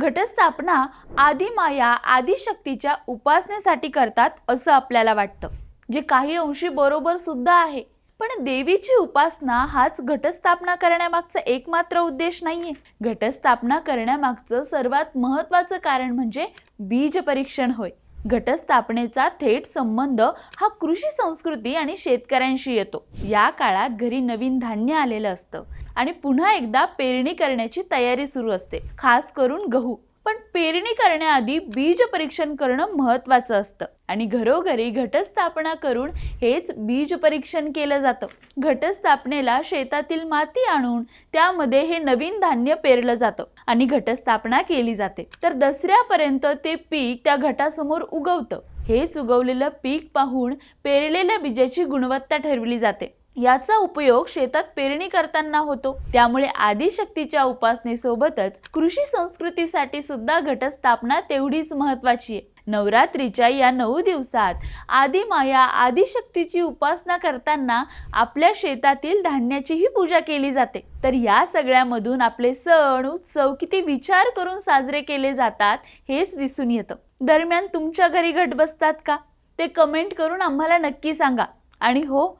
घटस्थापना आदिमाया आदिशक्तीच्या उपासनेसाठी करतात असं आपल्याला वाटतं. जे काही अंशी बरोबर सुद्धा आहे. पण देवीची उपासना हाच घटस्थापना करण्यामागचा एकमात्र उद्देश नाहीये. घटस्थापना करण्यामागचं सर्वात महत्वाचं कारण म्हणजे बीज परीक्षण होय. घटस्थापनेचा थेट संबंध हा कृषी संस्कृती आणि शेतकऱ्यांशी येतो. या काळात घरी नवीन धान्य आलेलं असतं आणि पुन्हा एकदा पेरणी करण्याची तयारी सुरू असते खास करून गहू. पण पेरणी करण्याआधी बीज परीक्षण करणं महत्वाचं असतं. आणि घरोघरी घटस्थापना करून हेच बीज परीक्षण केलं जातं. घटस्थापनेला शेतातील माती आणून त्यामध्ये हे नवीन धान्य पेरलं जातं आणि घटस्थापना केली जाते. तर दसऱ्यापर्यंत ते पीक त्या घटासमोर उगवतं. हेच उगवलेलं पीक पाहून पेरलेल्या बीजाची गुणवत्ता ठरवली जाते. याचा उपयोग शेतात पेरणी करताना होतो. त्यामुळे आदिशक्तीच्या उपासनेसोबतच कृषी संस्कृतीसाठी सुद्धा घटस्थापना तेवढीच महत्वाची आहे. नवरात्रीच्या या नऊ दिवसात आदिमाया आदिशक्तीची उपासना करताना आपल्या शेतातील धान्याचीही पूजा केली जाते. तर या सगळ्यामधून आपले सण उत्सव किती विचार करून साजरे केले जातात हेच दिसून येतं. दरम्यान तुमच्या घरी घट बसतात का? ते कमेंट करून आम्हाला नक्की सांगा. आणि हो